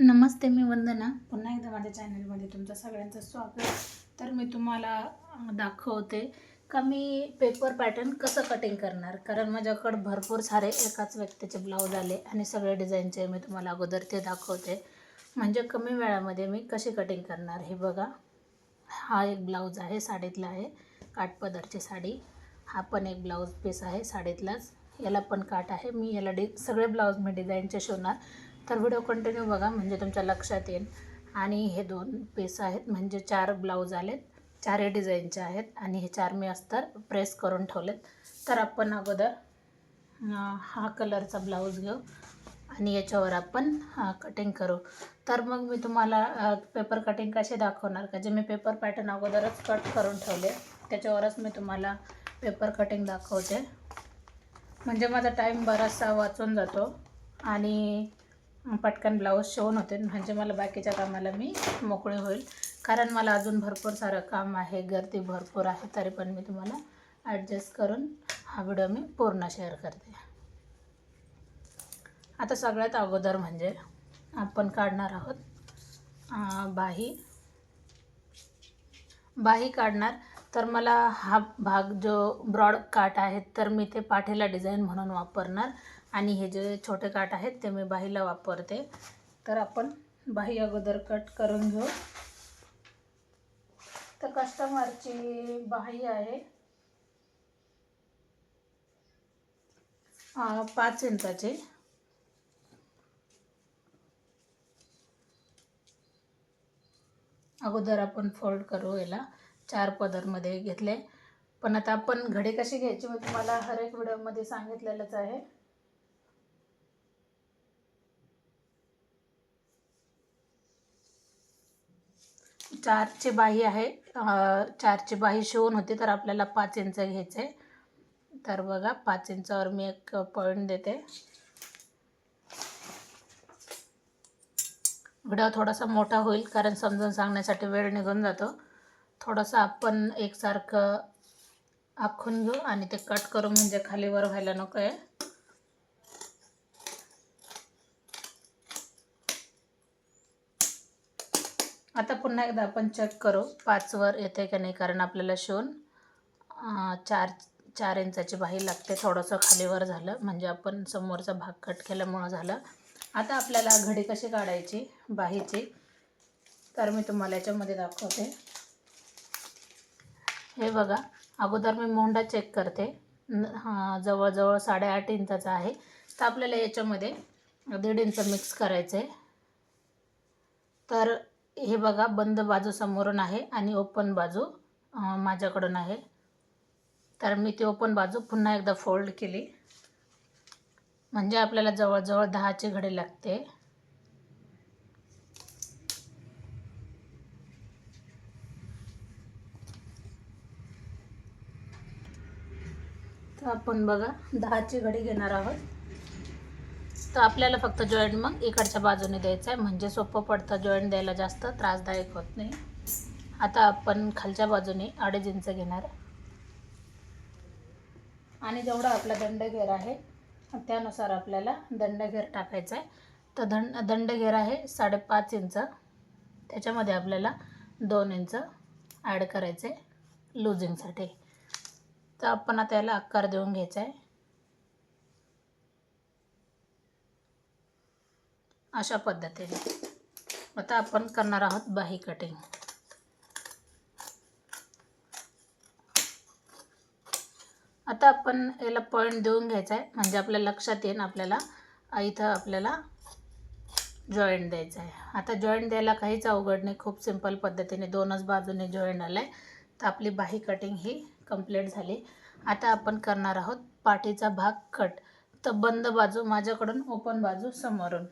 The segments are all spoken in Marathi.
नमस्ते मी वंदना. पुन्हा एकदा माझ्या चॅनलमध्ये तुमचं सगळ्यांचं स्वागत. तर मी तुम्हाला दाखवते का मी पेपर पॅटर्न कसं कटिंग करणार? कारण माझ्याकडं भरपूर सारे एकाच व्यक्तीचे ब्लाऊज आले आणि सगळे डिझाईनचे मी तुम्हाला अगोदर ते दाखवते. म्हणजे कमी वेळामध्ये मी कशी कटिंग करणार हे बघा. हा एक ब्लाऊज आहे साडीतला आहे. काठपदरची साडी. हा पण एक ब्लाऊज पीस आहे साडीतलाच. याला पण काठ आहे. मी याला डि सगळे ब्लाऊज मी डिझाईनचे शिवणार. तर व्हिडिओ कंटिन्यू बघा म्हणजे तुमच्या लक्षात येईल. आणि हे दोन पीस आहेत म्हणजे चार ब्लाऊज आलेत चारही डिझाईनचे आहेत आणि हे चार मी अस्तर प्रेस करून ठेवलेत. तर आपण अगोदर हा कलरचा ब्लाऊज घेऊ आणि याच्यावर आपण कटिंग करू. तर मग मी तुम्हाला पेपर कटिंग कसे दाखवणार का? जे मी पेपर पॅटर्न अगोदरच कट करून ठेवले त्याच्यावरच मी तुम्हाला पेपर कटिंग दाखवते. म्हणजे माझा टाईम बराचसा वाचून जातो आणि पटकन ब्लाऊज शिवून होते. म्हणजे मला बाकीच्या कामाला मी मोकळे होईल. कारण मला अजून भरपूर सारं काम आहे गर्दी भरपूर आहे तरी पण मी तुम्हाला ॲडजस्ट करून हा व्हिडिओ मी पूर्ण शेअर करते. आता सगळ्यात अगोदर म्हणजे आपण काढणार आहोत बाही. बाही काढणार. तर मला हा भाग जो ब्रॉड काट आहे तर मी ते पाठीला डिझाईन म्हणून वापरणार. आणि हे जे छोटे काट आहेत ते मी बाहीला वापरते. तर आपण बाही अगोदर कट करून घेऊ. तर कस्टमरची बाही आहे. पाच इंचाची. अगोदर आपण फोल्ड करू याला. चार पदरमध्ये घेतले. पण आता आपण घडे कशी घ्यायची मी तुम्हाला हर एक व्हिडिओमध्ये सांगितलेलंच आहे. चारची बाही आहे. चारची बाही शिवून होती तर आपल्याला पाच इंच घ्यायचं. आहे तर बघा पाच इंचावर मी एक पॉईंट देते. व्हिडिओ थोडासा मोठा होईल कारण समजून सांगण्यासाठी वेळ निघून जातो. थोडंसं आपण एकसारखं आखून घेऊ आणि ते कट करू म्हणजे खालीवर व्हायला नको आहे आता पुन्हा एकदा आपण चेक करू पाचवर येते का नाही कारण आपल्याला शिवून चार चार इंचाची बाही लागते थोडंसं खालीवर झालं म्हणजे आपण समोरचा भाग कट केल्यामुळं झालं. आता आपल्याला घडी कशी काढायची बाहीची तर मी तुम्हाला याच्यामध्ये दाखवते. हे बघा अगोदर मी मोंडा चेक करते. न- हा जवळजवळ साडेआठ इंचाचा आहे. तर आपल्याला याच्यामध्ये दीड इंच मिक्स करायचं आहे तर हे बघा बंद बाजू समोरून आहे आणि ओपन बाजू माझ्याकडून आहे. तर मी ती ओपन बाजू पुन्हा एकदा फोल्ड केली. म्हणजे आपल्याला जवळजवळ दहाची घडी लागते. तर आपण बघा दहाची घडी घेणार आहोत. तर आपल्याला फक्त जॉईंट मग इकडच्या बाजूने द्यायचं आहे. म्हणजे सोपं पडतं जॉईंट द्यायला जास्त त्रासदायक होत नाही. आता आपण खालच्या बाजूने अडीच इंच घेणार. आणि जेवढा आपला दंडघेर आहे त्यानुसार आपल्याला दंडघेर टाकायचा आहे. तर दंड दंडघेर आहे साडेपाच इंच. त्याच्यामध्ये आपल्याला दोन इंच ॲड करायचे लुझिंगसाठी तर आपण आता याला आकार देऊन घ्यायचा आहे. अशा पद्धतीने. आता आपण करणार आहोत बाही कटिंग आता आपण याला पॉईंट देऊन घ्यायचा आहे म्हणजे आपल्या लक्षात येईल आपल्याला. इथं आपल्याला जॉईंट द्यायचं आहे आता जॉईंट द्यायला काहीच अवघड नाही. खूप सिंपल पद्धतीने दोनच बाजूने जॉईंट आलं आहे तर आपली बाही कटिंग ही कंप्लीट झाली. आता आपण करणार आहोत पाठीचा भाग कट तर बंद बाजू माझ्याकडून ओपन बाजू समोरून.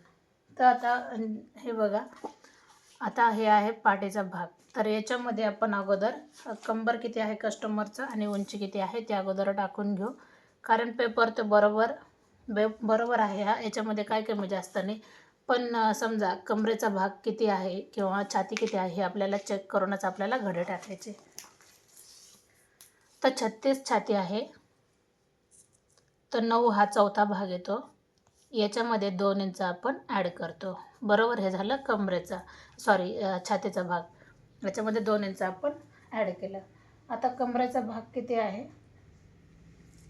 तर आता हे बघा. आता हे आहे पाठीचा भाग. तर याच्यामध्ये आपण अगोदर कंबर किती आहे कस्टमरचं आणि उंची किती आहे ते अगोदर टाकून घेऊ. कारण पेपर तर बरोबर बे बरोबर आहे हा. याच्यामध्ये काय कमी जास्त नाही. पण समजा कमरेचा भाग किती आहे किंवा छाती किती आहे हे आपल्याला चेक करूनच आपल्याला घडे टाकायचे. तर छत्तीस छाती आहे. तर नऊ हा चौथा भाग येतो. याच्यामध्ये दोन इंच आपण ॲड करतो. बरोबर? हे झालं कमरेचा सॉरी छातीचा भाग. याच्यामध्ये दोन इंच आपण ॲड केलं. आता कमरेचा भाग किती आहे?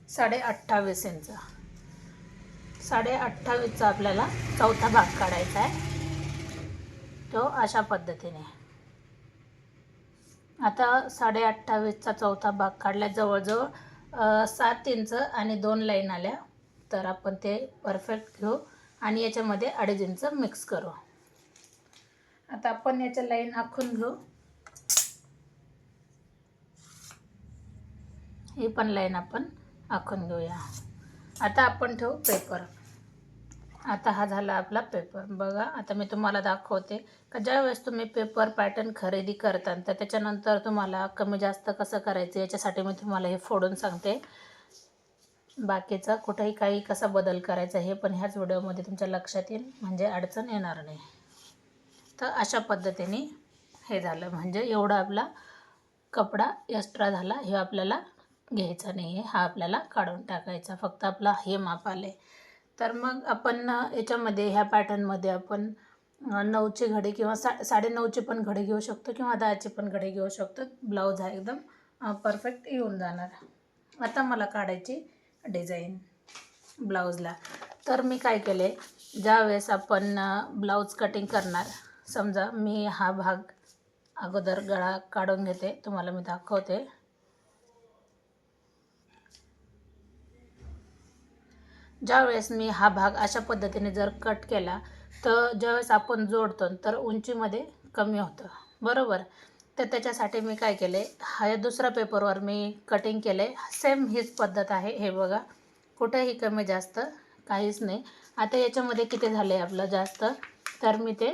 साडे अठ्ठावीस इंच. साडे अठ्ठावीसचा आपल्याला चौथा भाग काढायचा आहे. तो अशा पद्धतीने. आता साडे अठ्ठावीसचा चौथा भाग काढला. जवळजवळ सात इंच आणि दोन लाईन आल्या. तर आपण ते परफेक्ट घेऊ आणि याच्यामध्ये अडीच इंच मिक्स करू. आता आपण याच्या लाईन आखून घेऊ. ही पण लाईन आपण आखून घेऊया. आता आपण ठेवू पेपर आता हा झाला आपला पेपर बघा आता मी तुम्हाला दाखवते का ज्यावेळेस तुम्ही पेपर पॅटर्न खरेदी करता तर त्याच्यानंतर तुम्हाला कमी जास्त कसं करायचं याच्यासाठी मी तुम्हाला हे फोडून सांगते. बाकीचा कुठेही काही कसा बदल करायचा हे पण ह्याच व्हिडिओमध्ये तुमच्या लक्षात येईल. म्हणजे अडचण येणार नाही. तर अशा पद्धतीने हे झालं. म्हणजे एवढा आपला कपडा एक्स्ट्रा झाला. हे आपल्याला घ्यायचा नाही आहे हा आपल्याला काढून टाकायचा. फक्त आपला हे माप आले तर मग आपण याच्यामध्ये ह्या पॅटर्नमध्ये आपण नऊची घडी किंवा सा साडेनऊची पण घडी घेऊ शकतो किंवा दहाची पण घडी घेऊ शकतो. ब्लाऊज हा एकदम परफेक्ट येऊन जाणार. आता मला काढायची डिझाईन ब्लाऊजला. तर मी काय केले ज्यावेळेस आपण ब्लाऊज कटिंग करणार समजा मी हा भाग अगोदर गळा काढून घेते तुम्हाला मी दाखवते. ज्यावेळेस मी हा भाग अशा पद्धतीने जर कट केला तर ज्यावेळेस आपण जोडतो तर उंचीमध्ये कमी होतं. बरोबर? तर त्याच्यासाठी मी काय केले हा दुसऱ्या पेपरवर मी कटिंग केले. सेम हीच पद्धत आहे हे बघा. कुठेही कमी जास्त काहीच नाही. आता याच्यामध्ये किती झाले आपलं जास्त? तर मी ते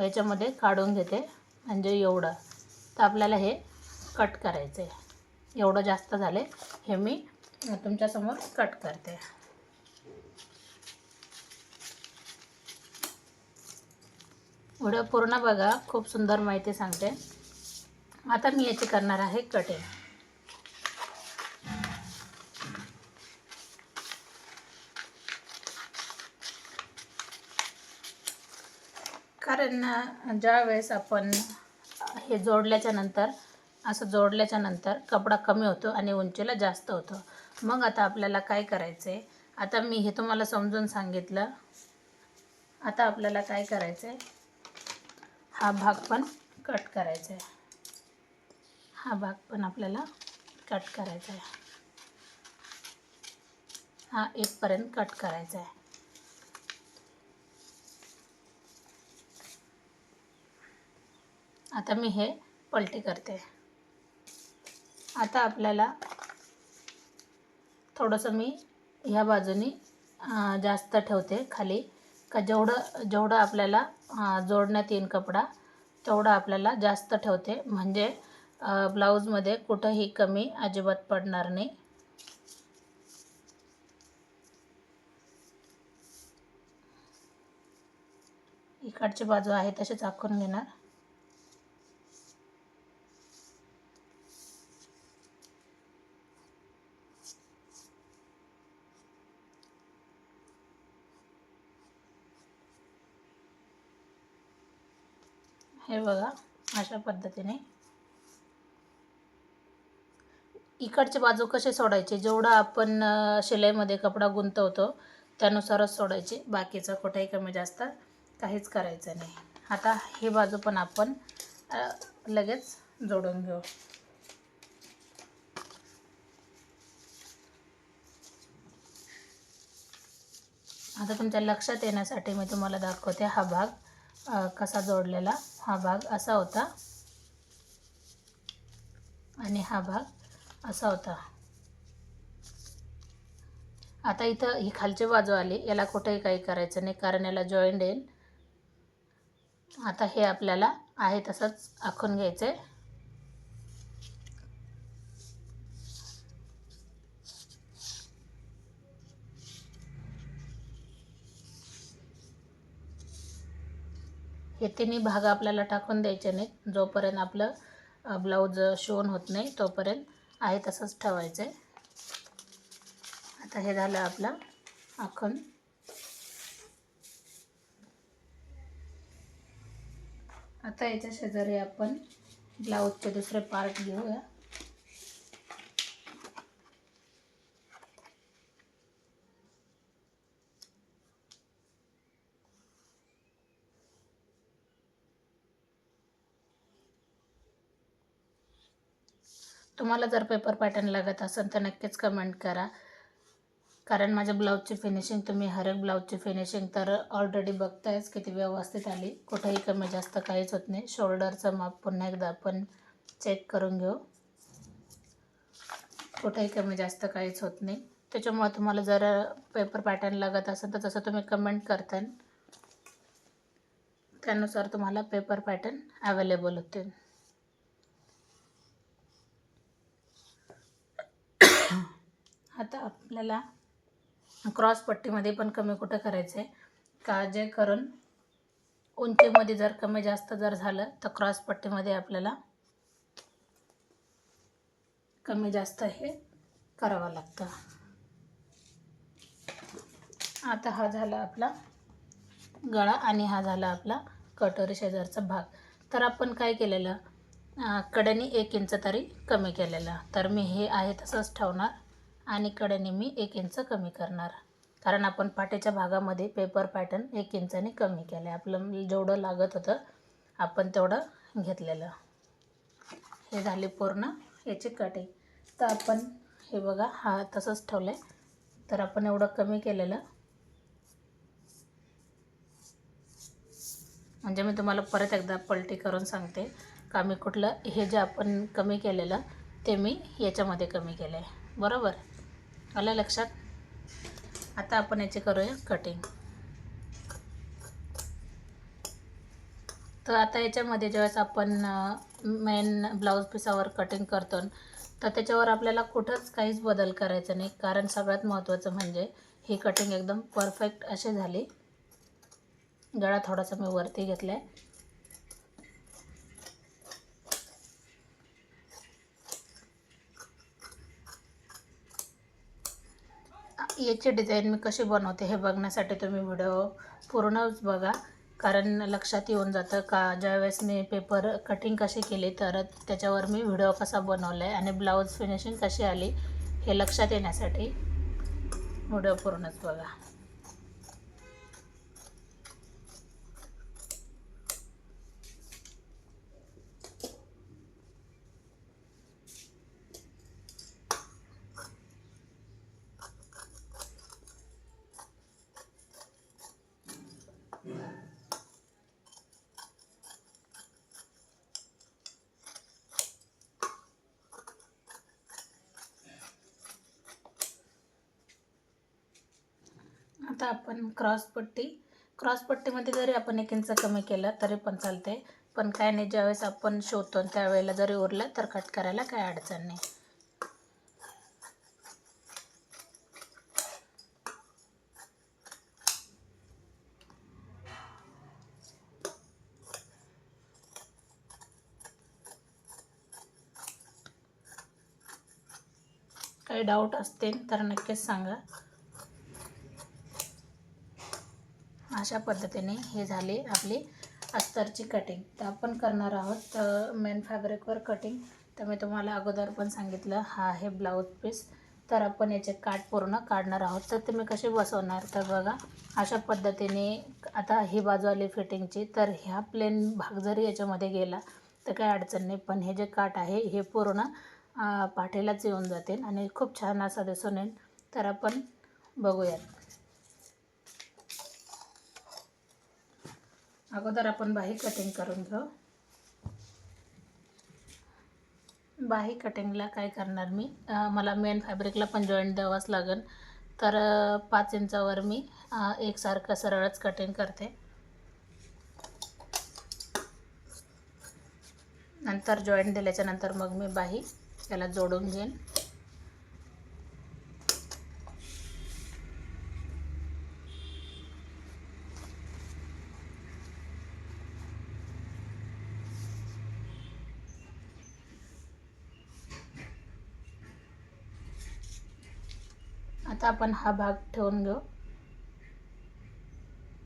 याच्यामध्ये काढून घेते. म्हणजे एवढं. तर आपल्याला हे कट करायचं आहे एवढं जास्त झाले हे मी तुमच्यासमोर कट करते. व्हिडिओ पूर्ण बघा खूप सुंदर माहिती सांगते. आता मी याची करणार आहे कटिंग कारण ज्यावेळेस ज्या वेळेस आपण हे जोडल्याच्या नंतर असं जोडल्याच्या नंतर कपडा कमी होतो आणि उंचीला जास्त होतो. मग आता आपल्याला काय करायचं आहे आता मी हे तुम्हाला समजून सांगितलं. आता आपल्याला काय करायचं आहे हा भाग पण कट करायचा आहे हा भाग पण आपल्याला कट करायचा आहे. हा इथपर्यंत कट करायचा आहे. आता मी हे पलटी करते. आता आपल्याला थोडंसं मी ह्या बाजूनी जास्त ठेवते खाली. का जेवढं जेवढं आपल्याला जोडण्यात येईल कपडा तेवढं आपल्याला जास्त ठेवते. म्हणजे ब्लाऊजमध्ये कुठंही कमी अजिबात पडणार नाही. इकडची बाजू आहे तशीच आखून घेणार. हे बघा अशा पद्धतीने इकडची बाजू कशी सोडायचे? जेवढा आपण शिलाईमध्ये कपडा गुंतवतो त्यानुसारच सोडायचे. बाकीचं कुठेही कमी जास्त काहीच करायचं नाही. आता ही बाजू पण आपण लगेच जोडून घेऊ. आता तुमच्या लक्षात येण्यासाठी मी तुम्हाला दाखवते हा भाग कसा जोडलेला. हा भाग असा होता. आणि हा भाग असा होता. आता इथं ही खालची बाजू आली. याला कुठेही काही करायचं नाही कारण याला जॉईंट येईल आता हे आपल्याला आहे तसंच आखून घ्यायचं आहे हे तिन्ही भाग आपल्याला टाकून द्यायचे नाहीत. जोपर्यंत आपलं ब्लाऊज शिवून होत नाही तोपर्यंत आहे तसंच ठेवायचं आहे आता हे झालं आपला आखण. आता याच्या शेजारी आपण ब्लाऊजचे दुसरे पार्ट घेऊया. तुम्हाला जर पेपर पॅटर्न लागत असेल तर नक्कीच कमेंट करा. कारण माझ्या ब्लाऊजची फिनिशिंग तुम्ही हर एक ब्लाऊजची फिनिशिंग तर ऑलरेडी बघतायच किती व्यवस्थित आली. कुठेही कमी जास्त काहीच होत नाही. शोल्डरचं माप पुन्हा एकदा आपण चेक करून घेऊ. कुठेही कमी जास्त काहीच होत नाही. त्याच्यामुळे तुम्हाला जर पेपर पॅटर्न लागत असेल तर तसं तुम्ही कमेंट करताल त्यानुसार तुम्हाला पेपर पॅटर्न अवेलेबल होतील. आता आपल्याला क्रॉस पट्टीमध्ये पण कमी कुठं करायचं आहे का जे करून उंचीमध्ये जर कमी जास्त जर झालं तर क्रॉस पट्टीमध्ये आपल्याला कमी जास्त हे करावं लागतं. आता हा झाला आपला गळा आणि हा झाला आपला कटोरी शेजारचा भाग. तर आपण काय केलेलं? कड्याने एक इंच तरी कमी केलेलं. तर मी हे आहे तसंच ठेवणार. आणि कडेने मी एक इंच कमी करणार. कारण आपण पाट्याच्या भागामध्ये पेपर पॅटर्न एक इंचाने कमी केलं आहे आपलं जेवढं लागत होतं आपण तेवढं घेतलेलं. हे झाले पूर्ण याची कटिंग तर आपण हे बघा हा तसंच ठेवलं आहे तर आपण एवढं कमी केलेलं. म्हणजे मी तुम्हाला परत एकदा पलटी करून सांगते. का मी कुठलं हे जे आपण कमी केलेलं ते मी याच्यामध्ये कमी केलं आहे बरोबर? आलं लक्षात? आता आपण याची करूया कटिंग तर आता याच्यामध्ये ज्यावेळेस आपण मेन ब्लाऊज पिसावर कटिंग करतो तर त्याच्यावर आपल्याला कुठंच काहीच बदल करायचा नाही. कारण सगळ्यात महत्त्वाचं म्हणजे ही कटिंग एकदम परफेक्ट अशी झाली. गळा थोडासा मी वरती घेतला आहे याची डिझाईन मी कशी बनवते हे बघण्यासाठी तुम्ही व्हिडिओ पूर्णच बघा. कारण लक्षात येऊन जातं का ज्यावेळेस मी पेपर कटिंग कशी केली तर त्याच्यावर मी व्हिडिओ कसा बनवला आहे आणि ब्लाऊज फिनिशिंग कशी आली हे लक्षात येण्यासाठी व्हिडिओ पूर्णच बघा. आता आपण क्रॉस पट्टी क्रॉस पट्टीमध्ये जरी आपण एक इंच कमी केलं तरी पण चालते. पण काय नाही ज्यावेळेस आपण शोधतो त्यावेळेला जरी उरलं तर कट करायला काय अडचण नाही. काही डाऊट असतील तर नक्कीच सांगा. अशा पद्धतीने हे झाले आपली अस्तरची कटिंग तर आपण करणार आहोत मेन फॅब्रिकवर कटिंग तर मी तुम्हाला अगोदर पण सांगितलं हा आहे ब्लाऊज पीस तर आपण याचे काठ पूर्ण काढणार आहोत. तर तुम्ही कसे बसवणार? तर बघा अशा पद्धतीने आता ही बाजू आली फिटिंगची तर ह्या प्लेन भाग जरी याच्यामध्ये गेला तर काही अडचण नाही. पण हे जे काठ आहे हे पूर्ण पाठीलाच येऊन जातील आणि खूप छान असा दिसून येईल. तर आपण बघूयात. अगोदर आपण बाही कटिंग करून घेऊ. बाही कटिंगला काय करणार मी? मला मेन फॅब्रिकला पण जॉईंट द्यावाच लागेल. तर पाच इंचावर मी एकसारखं सरळच कटिंग करते. नंतर जॉईंट दिल्याच्यानंतर मग मी बाही त्याला जोडून घेईन. आपण हा भाग ठेवून घेऊ.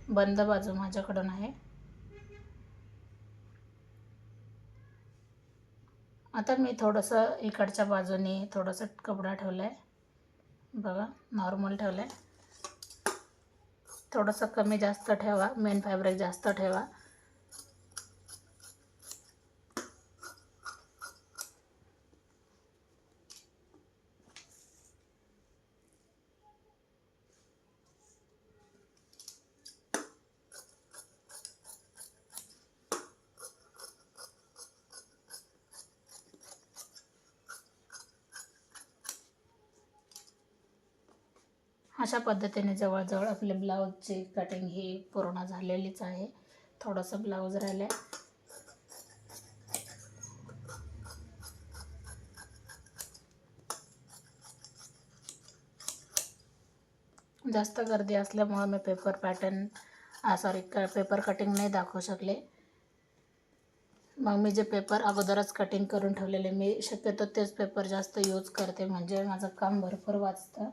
बंद बाजू माझ्याकडून आहे. आता मी थोडंसं इकडच्या बाजूने थोडंसं कपडा ठेवला आहे बघा नॉर्मल ठेवलं आहे थोडंसं कमी जास्त ठेवा मेन फॅब्रिक जास्त ठेवा. अशा पद्धतीने जवळजवळ आपले ब्लाऊजची कटिंग ही पूर्ण झालेलीच आहे. थोडंसं ब्लाऊज राहिलं आहे जास्त गर्दी असल्यामुळं मी पेपर पॅटर्न सॉरी क पेपर कटिंग नाही दाखवू शकले. मग मी जे पेपर अगोदरच कटिंग करून ठेवलेले मी शक्यतो तेच पेपर जास्त यूज करते. म्हणजे माझं काम भरपूर वाचतं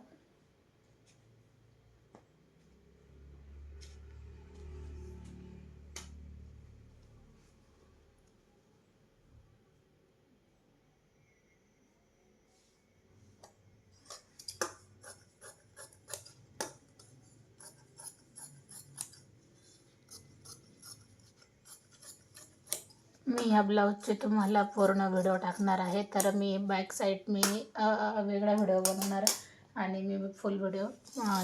मी ह्या ब्लाऊजचे तुम्हाला पूर्ण व्हिडिओ टाकणार आहे. तर मी बॅक साईड मी वेगळा व्हिडिओ बनवणार आणि मी फुल व्हिडिओ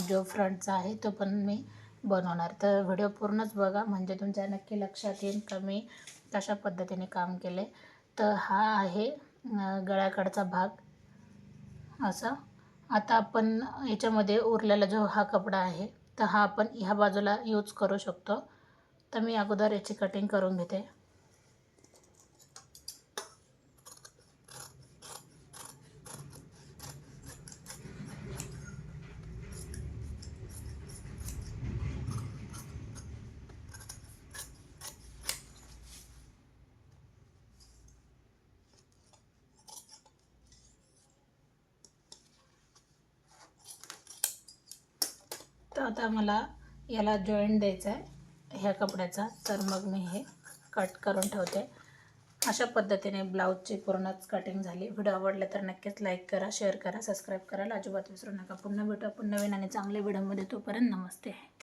जो फ्रंटचा आहे तो पण मी बनवणार. तर व्हिडिओ पूर्णच बघा. म्हणजे तुमच्या नक्की लक्षात येईल का मी कशा पद्धतीने काम केले. तर हा आहे गळ्याकडचा भाग. असा. आता आपण याच्यामध्ये उरलेला जो हा कपडा आहे तर हा आपण ह्या बाजूला यूज करू शकतो. तर मी अगोदर याची कटिंग करून घेते. आता मला याला जॉईंट द्यायचा आहे ह्या कपड्याचा. तर मग मी हे कट करून ठेवते. अशा पद्धतीने ब्लाऊजची पूर्णच कटिंग झाली. व्हिडिओ आवडला तर नक्कीच लाईक करा शेअर करा सबस्क्राईब करायला अजिबात विसरू नका. पुन्हा भेटू आपण नवीन आणि चांगल्या व्हिडिओमध्ये तोपर्यंत नमस्ते.